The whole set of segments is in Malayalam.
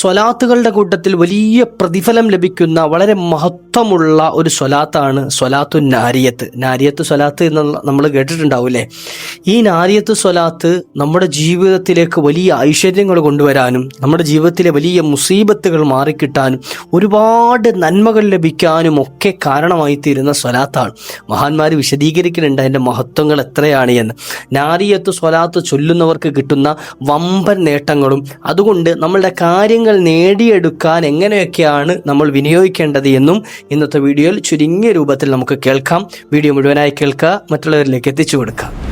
സ്വലാത്തുകളുടെ കൂട്ടത്തിൽ വലിയ പ്രതിഫലം ലഭിക്കുന്ന വളരെ മഹത്വമുള്ള ഒരു സ്വലാത്താണ് സ്വലാത്തു നാരിയത്ത്. നാരിയത്ത് സ്വലാത്ത് എന്ന് നമ്മൾ കേട്ടിട്ടുണ്ടാവില്ലേ? ഈ നാരിയത്ത് സ്വലാത്ത് നമ്മുടെ ജീവിതത്തിലേക്ക് വലിയ ഐശ്വര്യങ്ങൾ കൊണ്ടുവരാനും നമ്മുടെ ജീവിതത്തിലെ വലിയ മുസീബത്തുകൾ മാറിക്കിട്ടാനും ഒരുപാട് നന്മകൾ ലഭിക്കാനും ഒക്കെ കാരണമായി തീരുന്ന സ്വലാത്താണ്. മഹാന്മാർ വിശദീകരിക്കുന്നുണ്ട് അതിന്റെ മഹത്വങ്ങൾ എത്രയാണ് എന്ന്. നാരിയത്ത് സ്വലാത്ത് ചൊല്ലുന്നവർക്ക് കിട്ടുന്ന വമ്പൻ നേട്ടങ്ങളും അതുകൊണ്ട് നമ്മളുടെ കാര്യങ്ങൾ നേടിയെടുക്കാൻ എങ്ങനെയൊക്കെയാണ് നമ്മൾ വിനിയോഗിക്കേണ്ടത് എന്നും ഇന്നത്തെ വീഡിയോയിൽ ചുരുങ്ങിയ രൂപത്തിൽ നമുക്ക് കേൾക്കാം. വീഡിയോ മുഴുവനായി കേൾക്കുക മറ്റുള്ളവരിലേക്ക് എത്തിച്ചു കൊടുക്കാം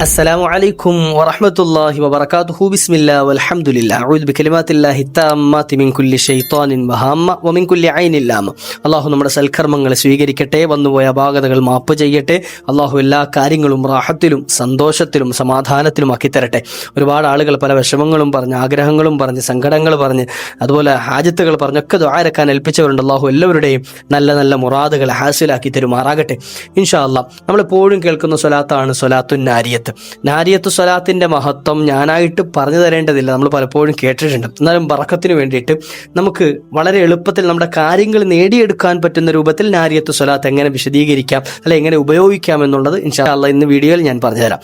السلام عليكم ورحمة الله وبركاته بسم الله والحمد لله أعوذ بكلمات الله التامات من كل شيطان وهامة ومن كل عين لامة അള്ളാഹു നമ്മുടെ സൽക്കർമ്മങ്ങൾ സ്വീകരിക്കട്ടെ വന്നുപോയ അപാകതകൾ മാപ്പ് ചെയ്യട്ടെ അള്ളാഹു എല്ലാ കാര്യങ്ങളും റാഹത്തിലും സന്തോഷത്തിലും സമാധാനത്തിലും ആക്കി തരട്ടെ ഒരുപാട് ആളുകൾ പല വിഷമങ്ങളും പറഞ്ഞ് ആഗ്രഹങ്ങളും പറഞ്ഞ് സങ്കടങ്ങൾ പറഞ്ഞ് അതുപോലെ ഹാജത്തുകൾ പറഞ്ഞൊക്കെ ദ്വാരക്കാൻ ഏൽപ്പിച്ചവരുണ്ട് അള്ളാഹു എല്ലാവരുടെയും നല്ല നല്ല മുറാദുകൾ ഹാസിലാക്കി തരുമാറാകട്ടെ ഇൻഷാ അള്ളാഹ് നമ്മളെപ്പോഴും കേൾക്കുന്ന സ്വലാത്താണ് സ്വലാത്തു നാരിയത്ത് നാരിയത്ത് സ്വലാത്തിന്റെ മഹത്വം ഞാനായിട്ട് പറഞ്ഞു തരേണ്ടതില്ല. നമ്മൾ പലപ്പോഴും കേട്ടിട്ടുണ്ട്. എന്നാലും ബറക്കത്തിന് വേണ്ടിയിട്ട് നമുക്ക് വളരെ എളുപ്പത്തിൽ നമ്മുടെ കാര്യങ്ങൾ നേടിയെടുക്കാൻ പറ്റുന്ന രൂപത്തിൽ നാരിയത്ത് സ്വലാത്ത് എങ്ങനെ വിശദീകരിക്കാം അല്ലെ എങ്ങനെ ഉപയോഗിക്കാം എന്നുള്ളത് ഇൻഷാല്ല ഇന്ന് വീഡിയോയിൽ ഞാൻ പറഞ്ഞുതരാം.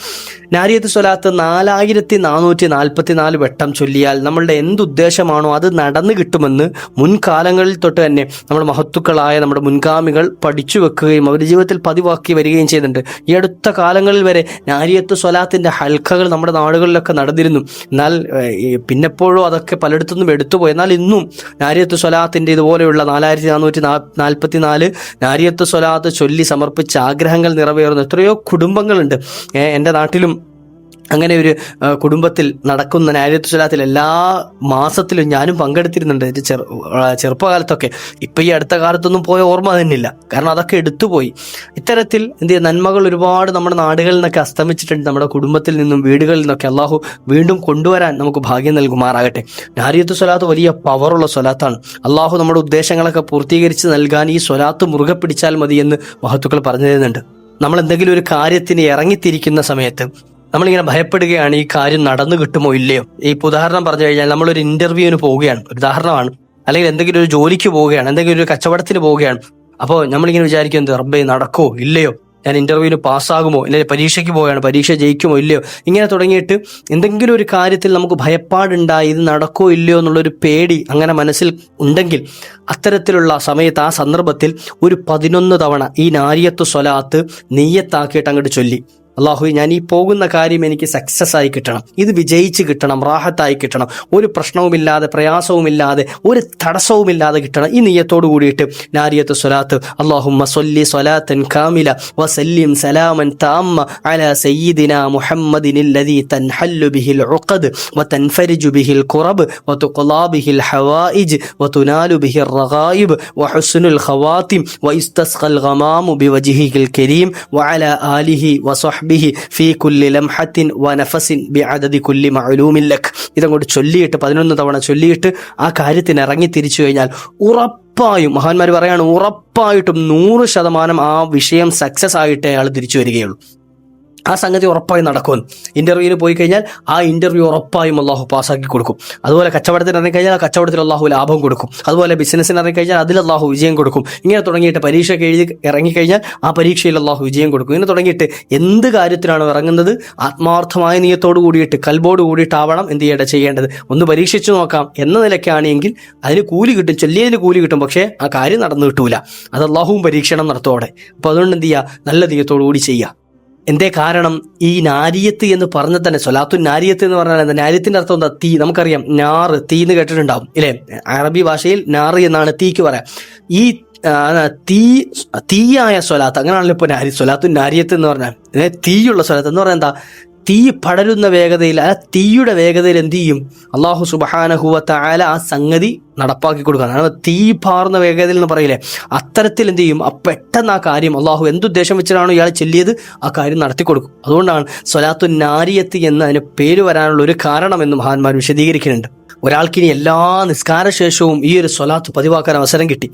നാരിയത്ത് സ്വലാത്ത് നാലായിരത്തി നാനൂറ്റി നാൽപ്പത്തി നാല് വട്ടം ചൊല്ലിയാൽ നമ്മളുടെ എന്തുദ്ദേശമാണോ അത് നടന്നു കിട്ടുമെന്ന് മുൻകാലങ്ങളിൽ തൊട്ട് തന്നെ നമ്മുടെ മഹത്തുക്കളായ നമ്മുടെ മുൻഗാമികൾ പഠിച്ചു വെക്കുകയും അവരുടെ ജീവിതത്തിൽ പതിവാക്കി വരികയും ചെയ്യുന്നുണ്ട്. ഈ അടുത്ത കാലങ്ങളിൽ വരെ നാരിയത്ത് സ്വലാത്തിന്റെ ഹൽക്കകൾ നമ്മുടെ നാടുകളിലൊക്കെ നടന്നിരുന്നു. എന്നാൽ പിന്നെപ്പോഴും അതൊക്കെ പലയിടത്തുനിന്നും എടുത്തുപോയി എന്നാൽ ഇന്നും നാരിയത്ത് സ്വലാത്തിന്റെ ഇതുപോലെയുള്ള നാലായിരത്തി നാനൂറ്റി നാൽപ്പത്തി നാല് നാരിയത്ത് സ്വലാത്ത് ചൊല്ലി സമർപ്പിച്ച ആഗ്രഹങ്ങൾ നിറവേറുന്ന എത്രയോ കുടുംബങ്ങളുണ്ട്. എന്റെ നാട്ടിലും അങ്ങനെ ഒരു കുടുംബത്തിൽ നടക്കുന്ന നാരിയത്ത് എല്ലാ മാസത്തിലും ഞാനും പങ്കെടുത്തിരുന്നുണ്ട്. ചെറു ചെറുപ്പകാലത്തൊക്കെ. ഇപ്പം ഈ അടുത്ത കാലത്തൊന്നും പോയ ഓർമ്മ തന്നെയില്ല കാരണം അതൊക്കെ എടുത്തുപോയി. ഇത്തരത്തിൽ എന്ത് ചെയ്യുക നന്മകൾ ഒരുപാട് നമ്മുടെ നാടുകളിൽ നിന്നൊക്കെ അസ്തമിച്ചിട്ടുണ്ട്. നമ്മുടെ കുടുംബത്തിൽ നിന്നും വീടുകളിൽ നിന്നൊക്കെ അള്ളാഹു വീണ്ടും കൊണ്ടുവരാൻ നമുക്ക് ഭാഗ്യം നൽകുമാറാകട്ടെ. നാരിയത്ത് സ്വലാത്ത് വലിയ പവറുള്ള സ്വലാത്താണ്. അള്ളാഹു നമ്മുടെ ഉദ്ദേശങ്ങളൊക്കെ പൂർത്തീകരിച്ച് നൽകാൻ ഈ സ്വലാത്ത് മുറുകെ പിടിച്ചാൽ മതി എന്ന് മഹത്തുക്കൾ പറഞ്ഞു തരുന്നുണ്ട്. നമ്മൾ എന്തെങ്കിലും ഒരു കാര്യത്തിന് ഇറങ്ങിത്തിരിക്കുന്ന സമയത്ത് നമ്മളിങ്ങനെ ഭയപ്പെടുകയാണ് ഈ കാര്യം നടന്നു കിട്ടുമോ ഇല്ലയോ? ഈ ഉദാഹരണം പറഞ്ഞു കഴിഞ്ഞാൽ നമ്മളൊരു ഇന്റർവ്യൂവിന് പോവുകയാണ് ഒരു ഉദാഹരണമാണ്. അല്ലെങ്കിൽ എന്തെങ്കിലും ഒരു ജോലിക്ക് പോവുകയാണ് എന്തെങ്കിലും ഒരു കച്ചവടത്തിന് പോവുകയാണ്. അപ്പോൾ നമ്മളിങ്ങനെ വിചാരിക്കുന്നത് റബ്ബേ നടക്കുമോ ഇല്ലയോ? ഞാൻ ഇന്റർവ്യൂവിന് പാസ്സാകുമോ? അല്ലെങ്കിൽ പരീക്ഷയ്ക്ക് പോവുകയാണ് പരീക്ഷ ജയിക്കുമോ ഇല്ലയോ? ഇങ്ങനെ തുടങ്ങിയിട്ട് എന്തെങ്കിലും ഒരു കാര്യത്തിൽ നമുക്ക് ഭയപ്പാടുണ്ടായി ഇത് നടക്കോ ഇല്ലയോ എന്നുള്ളൊരു പേടി അങ്ങനെ മനസ്സിൽ ഉണ്ടെങ്കിൽ അത്തരത്തിലുള്ള സമയത്ത് ആ സന്ദർഭത്തിൽ ഒരു പതിനൊന്ന് തവണ ഈ നാരിയത്ത് സ്വലാത്ത് നെയ്യത്താക്കിയിട്ട് അങ്ങോട്ട് ചൊല്ലി. അള്ളാഹു ഞാൻ ഈ പോകുന്ന കാര്യം എനിക്ക് സക്സസ് ആയി കിട്ടണം. ഇത് വിജയിച്ച് കിട്ടണം റാഹത്തായി കിട്ടണം. ഒരു പ്രശ്നവുമില്ലാതെ പ്രയാസവുമില്ലാതെ ഒരു തടസ്സവുമില്ലാതെ കിട്ടണം. ഈ നീയത്തോടു കൂടിയിട്ട് നാരിയത്ത് സ്വലാത്ത് അള്ളാഹുമ്മ സൊല്ലി സ്വലാത്തൻ കാമില വസല്ലിം സലാമൻ താമ്മ അല സയ്യിദിന മുഹമ്മദിനില്ലതി തൻഹല്ലു ബിഹിൽ ഉഖദ് വതൻഫരിജു ബിഹിൽ ഖുറബ് വതുഖലാ ബിഹിൽ ഹവായിജ് വതുനാലു ബിഹിൽ റഗായിബ് വഹുസ്നുൽ ഖവാത്തിം വയുസ്തസ്ഖൽ ഗമാമു ബിവജ്ഹിഹിൽ കരീം വ വഅല ആലിഹി വസഹ്ബ വസഹ്ബിഹി ഫീ കുല്ലി ലംഹത്തിൻ വനഫസിൻ ബി അദദി കുല്ലി മഅലൂമില്ലക് ഇതങ്ങോട്ട് ചൊല്ലിയിട്ട് പതിനൊന്ന് തവണ ചൊല്ലിയിട്ട് ആ കാര്യത്തിന് ഇറങ്ങി തിരിച്ചു കഴിഞ്ഞാൽ ഉറപ്പായും മഹാന്മാർ പറയാണ് ഉറപ്പായിട്ടും നൂറ് ശതമാനം ആ വിഷയം സക്സസ് ആയിട്ടേ അയാൾ തിരിച്ചു വരികയുള്ളൂ. ആ സംഗതി ഉറപ്പായി നടക്കും ഇന്റർവ്യൂവിന് പോയി കഴിഞ്ഞാൽ ആ ഇന്റർവ്യൂ ഉറപ്പായും അള്ളാഹു പാസ്സാക്കി കൊടുക്കും. അതുപോലെ കച്ചവടത്തിന് ഇറങ്ങി കഴിഞ്ഞാൽ ആ കച്ചവടത്തിൽ അള്ളാഹു ലാഭം കൊടുക്കും. അതുപോലെ ബിസിനസ്സിന് ഇറങ്ങി കഴിഞ്ഞാൽ അതിൽ അള്ളാഹു വിജയം കൊടുക്കും. ഇങ്ങനെ തുടങ്ങിയിട്ട് പരീക്ഷ എഴുതി ഇറങ്ങിക്കഴിഞ്ഞാൽ ആ പരീക്ഷയിൽ അള്ളാഹു വിജയം കൊടുക്കും. ഇങ്ങനെ തുടങ്ങിയിട്ട് എന്ത് കാര്യത്തിലാണോ ഇറങ്ങുന്നത് ആത്മാർത്ഥമായ നീയത്തോട് കൂടിയിട്ട് കൽബോട് കൂടിയിട്ടാവണം എന്ത് ചെയ്യേണ്ടത് ചെയ്യേണ്ടത്. ഒന്ന് പരീക്ഷിച്ചു നോക്കാം എന്ന നിലയ്ക്കാണെങ്കിൽ അതിന് കൂലി കിട്ടും ചൊല്ലിയതിന് കൂലി കിട്ടും. പക്ഷേ ആ കാര്യം നടന്നു കിട്ടൂല. അത് അള്ളാഹുവും പരീക്ഷണം നടത്തോടെ അപ്പോൾ അതുകൊണ്ട് എന്ത് ചെയ്യുക? നല്ല നീയത്തോടു കൂടി ചെയ്യുക. എന്തേ കാരണം? ഈ നാരിയത്ത് എന്ന് പറഞ്ഞ തന്നെ സൊലാത്തു നാരിയത്ത് എന്ന് പറഞ്ഞാൽ എന്താ? നാരിയത്തിന്റെ അർത്ഥം എന്താ? തീ. നമുക്കറിയാം നാറ് തീ എന്ന് കേട്ടിട്ടുണ്ടാവും ഇല്ലേ? അറബി ഭാഷയിൽ നാറ് എന്നാണ് തീക്ക് പറയാം. ഈ തീ തീയായ സ്വലാത്ത് അങ്ങനെയാണല്ലോ ഇപ്പൊ നാരി സ്വലാത്തു നാരിയത്ത് എന്ന് പറഞ്ഞാൽ. തീയുള്ള സ്വലാത്ത് എന്ന് പറഞ്ഞാൽ എന്താ? തീ പടരുന്ന വേഗതയിൽ ആ തീയുടെ വേഗതയിൽ എന്ത് ചെയ്യും? അള്ളാഹു സുബഹാനഹുവത്ത ആല ആ സംഗതി നടപ്പാക്കി കൊടുക്കുക തീ പാർന്ന വേഗതയിൽ എന്ന് പറയില്ലേ അത്തരത്തിൽ എന്ത് ചെയ്യും? ആ പെട്ടെന്ന് ആ കാര്യം അള്ളാഹു എന്തുദ്ദേശം വെച്ചിട്ടാണോ ഇയാൾ ചെല്ലിയത്? ആ കാര്യം നടത്തി കൊടുക്കും. അതുകൊണ്ടാണ് സ്വലാത്തു നാരിയത്ത് എന്ന് അതിന് പേര് വരാനുള്ള ഒരു കാരണം എന്ന് മഹാന്മാർ വിശദീകരിക്കുന്നുണ്ട്. ഒരാൾക്കിനി എല്ലാ നിസ്കാരശേഷവും ഈ ഒരു സ്വലാത്ത് പതിവാക്കാൻ അവസരം കിട്ടി.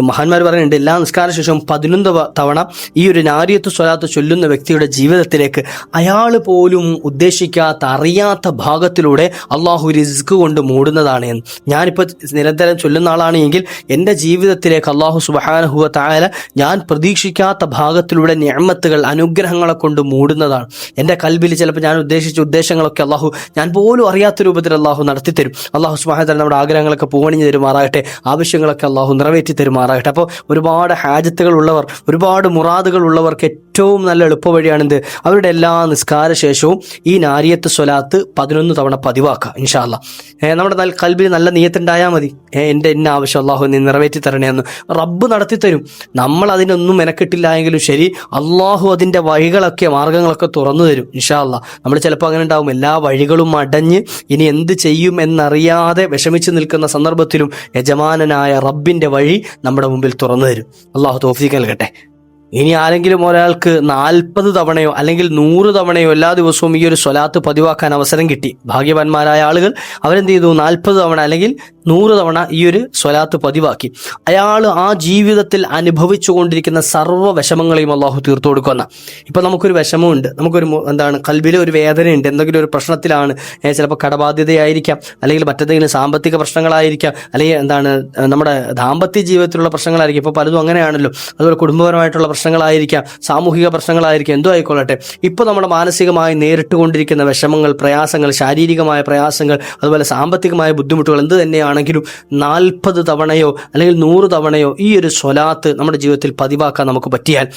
മഹാന്മാർ പറയുന്നുണ്ട് എല്ലാ നിസ്കാര ശേഷവും പതിനൊന്ന് തവണ ഈ ഒരു നാരിയത്ത് സ്വലാത്ത് ചൊല്ലുന്ന വ്യക്തിയുടെ ജീവിതത്തിലേക്ക് അയാൾ പോലും ഉദ്ദേശിക്കാത്ത അറിയാത്ത ഭാഗത്തിലൂടെ അള്ളാഹു റിസ്ക് കൊണ്ട് മൂടുന്നതാണ് എന്ന്. ഞാനിപ്പോൾ നിരന്തരം ചൊല്ലുന്ന ആളാണെങ്കിൽ എന്റെ ജീവിതത്തിലേക്ക് അള്ളാഹു സുബഹാനഹുവ തായാല ഞാൻ പ്രതീക്ഷിക്കാത്ത ഭാഗത്തിലൂടെ ഞാമത്തുകൾ അനുഗ്രഹങ്ങളെ കൊണ്ട് മൂടുന്നതാണ്. എന്റെ കൽബിൽ ചിലപ്പോൾ ഞാൻ ഉദ്ദേശിച്ച ഉദ്ദേശങ്ങളൊക്കെ അള്ളാഹു ഞാൻ പോലും അറിയാത്ത രൂപത്തിൽ അള്ളാഹു നടത്തിത്തരും. അള്ളാഹു സുബഹാന നമ്മുടെ ആഗ്രഹങ്ങളൊക്കെ പൂവണിഞ്ഞ് തരുമാറാകട്ടെ. ആവശ്യങ്ങളൊക്കെ അള്ളാഹു നിറവേറ്റി തരുമാറാകട്ടെ അപ്പോൾ ഒരുപാട് ഹാജത്തുകൾ ഉള്ളവർ ഒരുപാട് മുറാദുകൾ ഉള്ളവർക്ക് ഏറ്റവും നല്ല എളുപ്പവഴിയാണെന്ത്? അവരുടെ എല്ലാ നിസ്കാര ശേഷവും ഈ നാരിയത്ത് സ്വലാത്ത് പതിനൊന്ന് തവണ പതിവാക്കുക ഇൻഷാല്ല നമ്മുടെ കൽബിൽ നല്ല നീയത്തുണ്ടായാൽ മതി. എന്റെ എന്നെ ആവശ്യം അള്ളാഹു നീ നിറവേറ്റി തരണേന്ന് റബ്ബ് നടത്തി തരും നമ്മൾ അതിനൊന്നും മെനക്കെട്ടില്ല എങ്കിലും ശരി അള്ളാഹു അതിന്റെ വഴികളൊക്കെ മാർഗങ്ങളൊക്കെ തുറന്നു തരും ഇൻഷാല്ല നമ്മൾ ചിലപ്പോൾ അങ്ങനെ ഉണ്ടാവും. എല്ലാ വഴികളും അടഞ്ഞ് ഇനി എന്ത് ചെയ്യും എന്നറിയാതെ വിഷമിച്ചു നിൽക്കുന്ന സന്ദർഭത്തിലും യജമാനനായ റബ്ബിന്റെ വഴി നമ്മുടെ മുമ്പിൽ തുറന്നു തരും. അള്ളാഹു തോഫീക്ക് നൽകട്ടെ. ഇനി ആരെങ്കിലും ഒരാൾക്ക് നാൽപ്പത് തവണയോ അല്ലെങ്കിൽ നൂറ് തവണയോ എല്ലാ ദിവസവും ഈ ഒരു സ്വലാത്ത് പതിവാക്കാൻ അവസരം കിട്ടി. ഭാഗ്യവാന്മാരായ ആളുകൾ അവരെന്ത് ചെയ്തു നാൽപ്പത് തവണ അല്ലെങ്കിൽ നൂറ് തവണ ഈ ഒരു സ്വലാത്ത് പതിവാക്കി. അയാൾ ആ ജീവിതത്തിൽ അനുഭവിച്ചുകൊണ്ടിരിക്കുന്ന സർവ വിഷമങ്ങളെയും അള്ളാഹു തീർത്തു കൊടുക്കുന്ന ഇപ്പൊ നമുക്കൊരു വിഷമമുണ്ട്. നമുക്കൊരു എന്താണ് കൽബിലെ ഒരു വേദനയുണ്ട്. എന്തെങ്കിലും ഒരു പ്രശ്നത്തിലാണ്. ചിലപ്പോൾ കടബാധ്യതയായിരിക്കാം. അല്ലെങ്കിൽ മറ്റെന്തെങ്കിലും സാമ്പത്തിക പ്രശ്നങ്ങളായിരിക്കാം. അല്ലെങ്കിൽ എന്താണ് നമ്മുടെ ദാമ്പത്യ ജീവിതത്തിലുള്ള പ്രശ്നങ്ങളായിരിക്കും. ഇപ്പോൾ പലതും അങ്ങനെയാണല്ലോ. അതുപോലെ കുടുംബപരമായിട്ടുള്ള പ്രശ്നങ്ങളായിരിക്കാം സാമൂഹിക പ്രശ്നങ്ങളായിരിക്കാം എന്തോ ആയിക്കൊള്ളട്ടെ. ഇപ്പോൾ നമ്മുടെ മാനസികമായി നേരിട്ടുകൊണ്ടിരിക്കുന്ന വിഷമങ്ങൾ പ്രയാസങ്ങൾ ശാരീരികമായ പ്രയാസങ്ങൾ അതുപോലെ സാമ്പത്തികമായ ബുദ്ധിമുട്ടുകൾ എന്ത് തന്നെയാണെങ്കിലും നാൽപ്പത് തവണയോ അല്ലെങ്കിൽ നൂറ് തവണയോ ഈ ഒരു സ്വലാത്ത് നമ്മുടെ ജീവിതത്തിൽ പതിവാക്കാൻ നമുക്ക് പറ്റിയാൽ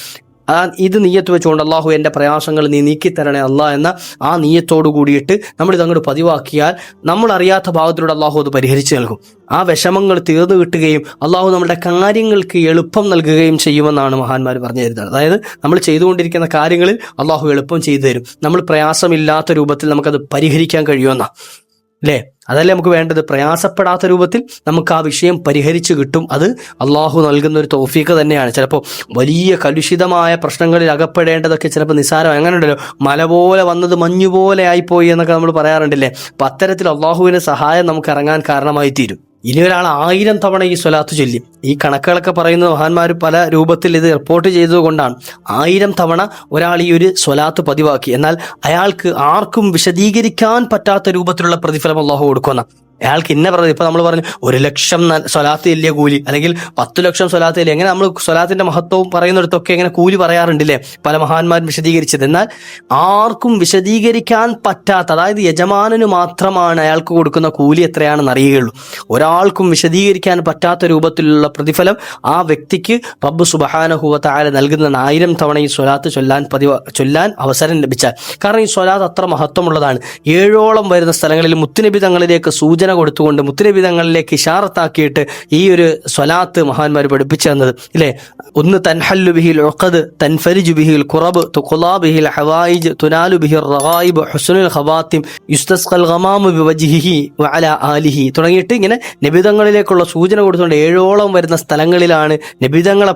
ആ ഇത് നീയത്ത് വെച്ചുകൊണ്ട് അള്ളാഹു എന്റെ പ്രയാസങ്ങൾ നീ നീക്കിത്തരണേ അല്ല എന്ന ആ നീയത്തോട് കൂടിയിട്ട് നമ്മൾ അങ്ങോട്ട് പതിവാക്കിയാൽ നമ്മൾ അറിയാത്ത ഭാഗത്തിലൂടെ അള്ളാഹു അത് പരിഹരിച്ചു നൽകും. ആ വിഷമങ്ങൾ തീർന്നു കിട്ടുകയും അള്ളാഹു നമ്മുടെ കാര്യങ്ങൾക്ക് എളുപ്പം നൽകുകയും ചെയ്യുമെന്നാണ് മഹാന്മാർ പറഞ്ഞു തരുന്നത്. അതായത് നമ്മൾ ചെയ്തുകൊണ്ടിരിക്കുന്ന കാര്യങ്ങളിൽ അള്ളാഹു എളുപ്പം ചെയ്തു തരും. നമ്മൾ പ്രയാസമില്ലാത്ത രൂപത്തിൽ നമുക്കത് പരിഹരിക്കാൻ കഴിയുമെന്നാണ് അല്ലേ അതല്ലേ നമുക്ക് വേണ്ടത്? പ്രയാസപ്പെടാത്ത രൂപത്തിൽ നമുക്ക് ആ വിഷയം പരിഹരിച്ചു കിട്ടും. അത് അള്ളാഹു നൽകുന്ന ഒരു തോഫീക്ക് തന്നെയാണ്. ചിലപ്പോൾ വലിയ കലുഷിതമായ പ്രശ്നങ്ങളിൽ അകപ്പെടേണ്ടതൊക്കെ ചിലപ്പോൾ നിസ്സാരം. അങ്ങനെ ഉണ്ടല്ലോ മല പോലെ വന്നത് മഞ്ഞു പോലെ ആയിപ്പോയി എന്നൊക്കെ നമ്മൾ പറയാറുണ്ടല്ലേ? അപ്പം അത്തരത്തിൽ അള്ളാഹുവിന്റെ സഹായം നമുക്ക് ഇറങ്ങാൻ കാരണമായി തീരും. ഇനി ഒരാൾ ആയിരം തവണ ഈ സ്വലാത്ത് ചൊല്ലി. ഈ കണക്കുകളൊക്കെ പറയുന്ന മഹാന്മാർ പല രൂപത്തിൽ ഇത് റിപ്പോർട്ട് ചെയ്തതുകൊണ്ടാണ്. ആയിരം തവണ ഒരാൾ ഈ ഒരു സ്വലാത്ത് പതിവാക്കി. എന്നാൽ അയാൾക്ക് ആർക്കും വിശദീകരിക്കാൻ പറ്റാത്ത രൂപത്തിലുള്ള പ്രതിഫലം അള്ളാഹു കൊടുക്കുന്ന അയാൾക്ക് ഇന്ന പറഞ്ഞത് ഇപ്പൊ നമ്മൾ പറഞ്ഞു ഒരു ലക്ഷം സ്വലാത്ത് ഇല്ലേ കൂലി അല്ലെങ്കിൽ പത്ത് ലക്ഷം സ്വലാത്ത് ഇല്ലേ എങ്ങനെ നമ്മൾ സ്വലാത്തിന്റെ മഹത്വവും പറയുന്നിടത്തൊക്കെ എങ്ങനെ കൂലി പറയാറുണ്ടല്ലേ? പല മഹാന്മാരും വിശദീകരിച്ചത്. എന്നാൽ ആർക്കും വിശദീകരിക്കാൻ പറ്റാത്ത അതായത് യജമാനന് മാത്രമാണ് അയാൾക്ക് കൊടുക്കുന്ന കൂലി എത്രയാണെന്ന് അറിയുകയുള്ളൂ. ഒരാൾക്കും വിശദീകരിക്കാൻ പറ്റാത്ത രൂപത്തിലുള്ള പ്രതിഫലം ആ വ്യക്തിക്ക് റബ്ബ് സുബഹാനഹുവ താര നൽകുന്ന ആയിരം തവണ ഈ സ്വലാത്ത് ചൊല്ലാൻ പതിവ് ചൊല്ലാൻ അവസരം ലഭിച്ചാൽ. കാരണം ഈ സ്വലാത്ത് അത്ര മഹത്വമുള്ളതാണ്. ഏഴോളം വരുന്ന സ്ഥലങ്ങളിൽ മുത്തുനബി തങ്ങളിലേക്ക് സൂചന കൊടുത്തുകൊണ്ട് മുത്തുനബി തങ്ങളിലേക്ക് ഇഷാറത്താക്കിയിട്ട് ഈ ഒരു സ്വലാത്ത് മഹാന്മാർ പഠിപ്പിച്ചു തന്നത്. ഇല്ലേ? ഒന്ന് തൻഹല്ലു ബിഹിൽ ഒക്കത് തൻഫരിജു ബിഹിൽ കുറബ് തുഖുലാ ബിഹിൽ ഹവായിജ് തുനാലു ബിഹിർ റഗായിബ് ഹുസ്നുൽ ഹവാത്തിം യുസ്തസ്ഖൽ ഗമാമു ബിവജ്ഹിഹി വഅല ആലിഹി. തുടങ്ങിയിട്ട് ഇങ്ങനെ നബിതങ്ങളിലേക്കുള്ള സൂചന കൊടുത്തുകൊണ്ട് ഏഴോളം വരുന്ന സ്ഥലങ്ങളിലാണ് നബിതങ്ങളെ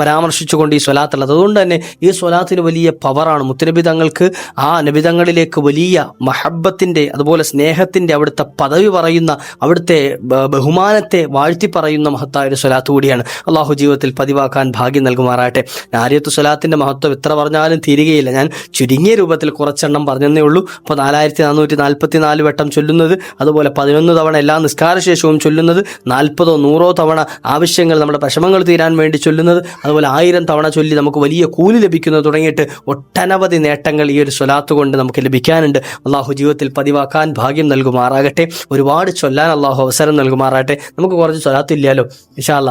പരാമർശിച്ചുകൊണ്ട് ഈ സ്വലാത്തുള്ളത്. അതുകൊണ്ട് തന്നെ ഈ സ്വലാത്തിന് വലിയ പവറാണ് മുത്തുനബി തങ്ങൾക്ക് ആ നബിതങ്ങളിലേക്ക് വലിയ മഹബത്തിന്റെ അതുപോലെ സ്നേഹത്തിന്റെ അവിടുത്തെ പദവി പറയുന്ന അവിടുത്തെ ബഹുമാനത്തെ വാഴ്ത്തി പറയുന്ന മഹത്തായ ഒരു സ്വലാത്ത് കൂടിയാണ്. അള്ളാഹു ജീവിതത്തിൽ പതിവാക്കാൻ ഭാഗ്യം നൽകുമാറാട്ടെ നാരിയത്ത് സ്വലാത്തിന്റെ മഹത്വം എത്ര പറഞ്ഞാലും തീരുകയില്ല. ഞാൻ ചുരുങ്ങിയ രൂപത്തിൽ കുറച്ചെണ്ണം പറഞ്ഞതേ ഉള്ളൂ. അപ്പോൾ നാലായിരത്തി നാനൂറ്റി നാൽപ്പത്തി നാല് വട്ടം ചൊല്ലുന്നത് അതുപോലെ പതിനൊന്ന് തവണ എല്ലാ നിസ്കാരശേഷവും ചൊല്ലുന്നത് നാൽപ്പതോ നൂറോ തവണ ആവശ്യങ്ങൾ നമ്മുടെ വിഷമങ്ങൾ തീരാൻ വേണ്ടി ചൊല്ലുന്നത് അതുപോലെ ആയിരം തവണ ചൊല്ലി നമുക്ക് വലിയ കൂലി ലഭിക്കുന്നത് തുടങ്ങിയിട്ട് ഒട്ടനവധി നേട്ടങ്ങൾ ഈ ഒരു സ്വലാത്ത് കൊണ്ട് നമുക്ക് ലഭിക്കാനുണ്ട്. അള്ളാഹു ജീവിതത്തിൽ പതിവാക്കാൻ ഭാഗ്യം നൽകുമാറാകട്ടെ. ഒരുപാട് ചൊല്ലാൻ അള്ളാഹു അവസരം നൽകുമാറാട്ടെ നമുക്ക് കുറച്ച് ചൊല്ലാത്തില്ലല്ലോ ഇൻഷാല്ല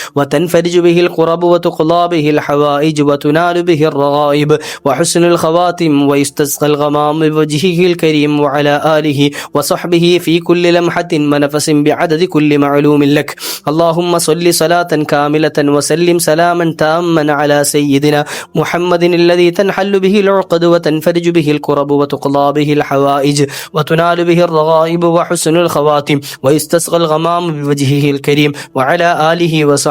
وتنفرج به القرب وتقضى به الحوائج وتنال به الرغائب وحسن الخواتم ويستسقى الغمام بوجهه الكريم وعلى آله وصحبه في كل لمحة ونفس بعدد كل معلوم لك. اللهم صل صلاة كاملة وسلم سلاما تاما على سيدنا محمد الذي تنحل به العقد وتنفرج به الكرب وتقضى به الحوائج وتنال به الرغائب وحسن الخواتم ويستسقى الغمام بوجهه الكريم وعلى آله وصحبه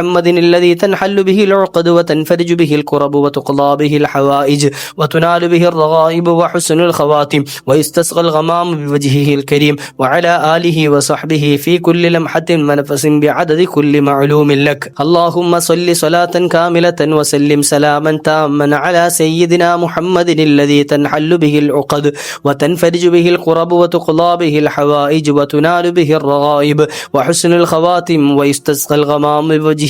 الذي تنحل به العقد وتنفرج به الكرب وتقضى به الحوائج وتنال به الرغائب وحسن الخواتم ويستسقى الغمام بوجهه الكريم وعلى آله وصحبه في كل لمحة ونفس بعدد كل معلوم لك. اللهم صل صلاة كاملة وسلم سلاما تاما على سيدنا محمد الذي تنحل به العقد وتنفرج به القرب وتقضى به الحوائج وتنال به الرغائب وحسن الخواتم ويستسقى الغمام بوجهه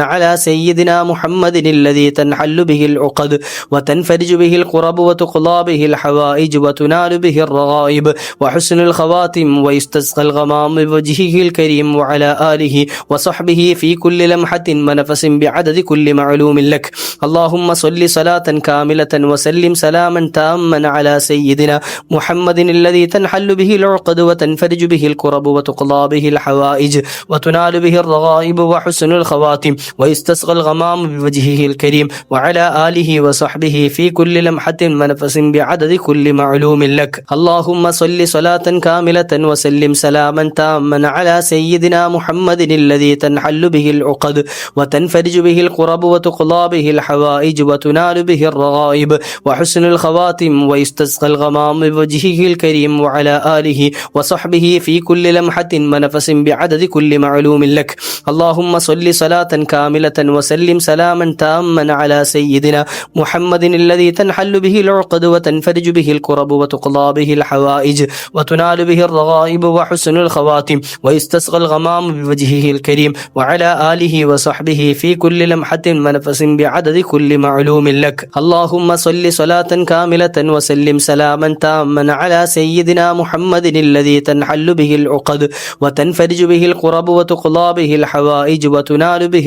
على سيدنا محمد الذي تنحل به العقد وتنفرج به القرب وتقضى به الحوائج وتنال به الرغائب وحسن الخواتم ويستسقى الغمام بوجهه الكريم وعلى آله وصحبه في كل لمحة ونفس بعدد كل معلوم لك. اللهم صل صلاة كاملة وسلم سلاما تاما على سيدنا محمد الذي تنحل به العقد وتنفرج به الكرب وتقضى به الحوائج وتنال به الرغائب وحسن الخواتم ويستسقى الغمام بوجهه الكريم وعلى آله وصحبه في كل لمحة ونفس بعدد كل معلوم لك. اللهم صل صلاة كاملة وسلم سلاما تاما على سيدنا محمد الذي تنحل به العقد وتنفرج به القرب وتقضى به الحوائج وتنال به الرغائب وحسن الخواتم ويستسقى الغمام بوجهه الكريم وعلى آله وصحبه في كل لمحة ونفس بعدد كل معلوم لك. اللهم صل صلاة كاملة وسلم سلاما تاما على سيدنا محمد الذي تنحل به العقد وتنفرج به الكرب وتقضى به الحوائج وتنال به الرغائب وحسن الخواتم ويستسقى الغمام بوجهه الكريم وعلى آله وصحبه في كل لمحة ونفس بعدد كل معلوم لك. اللهم صل صلاة كاملة وسلم سلاما تاما على سيدنا محمد الذي تنحل به العقد وتنفرج به القرب وتقضى به الحوائج وتنال به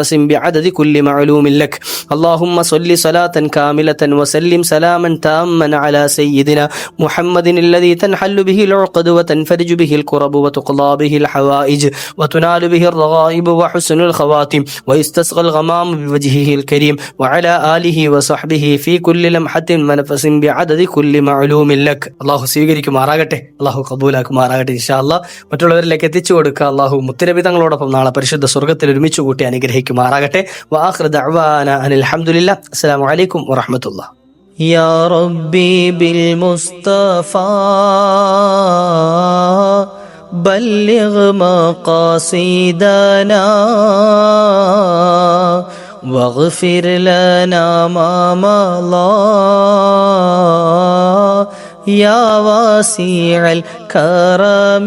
نفس بعدد كل معلوم لك اللهم صل صلاة كاملة وسلم سلاما تاما على سيدنا محمد الذي تنحل به العقد وتنفرج به الكرب وتقضى به الحوائج وتنال به الرغائب وحسن الخواتم ويستسقى الغمام بوجهه الكريم وعلى آله وصحبه في كل لمحة ونفس بعدد كل معلوم لك അള്ളാഹു സ്വീകരിക്കുമാറാകട്ടെ അള്ളാഹു കബൂലാക്കുമാറാകട്ടെ ഇൻഷാ അള്ളാഹ് മറ്റുള്ളവരിലേക്ക് എത്തിച്ചു കൊടുക്കുക അള്ളാഹു മുത്തരബി തങ്ങളോടൊപ്പം നാളെ പരിശുദ്ധ സ്വർഗത്തിൽ ഒരുമിച്ച് കൂട്ടി അനുഗ്രഹിക്കുമാറാകട്ടെ വാഹൃദ അഅ്വാന അനിൽ ഹംദുലില്ലാ അസ്സലാമു അലൈക്കും വറഹ്മത്തുള്ളാഹി يا ربي بالمصطفى بلغ مقاصدنا واغفر لنا ما مضى يا واسع الكرم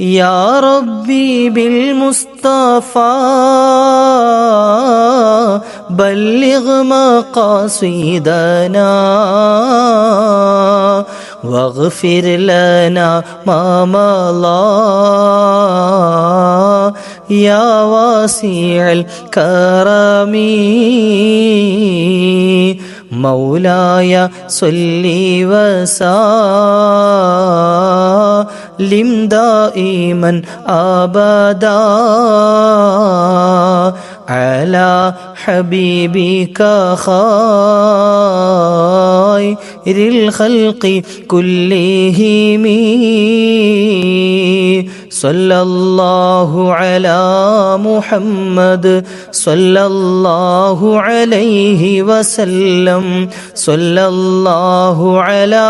يا ربي بالمصطفى بلغ مقاصدنا واغفر لنا ما مضى. يا واسع الكرم مولاي صل وسلم. سالم دائما أبدا على حبيبك خير الخلق كلهم. صلى الله على محمد صلى الله عليه وسلم. صلى الله على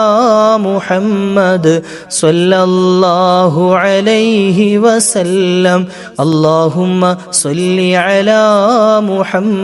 محمد صلى الله عليه وسلم. اللهم صل على محمد.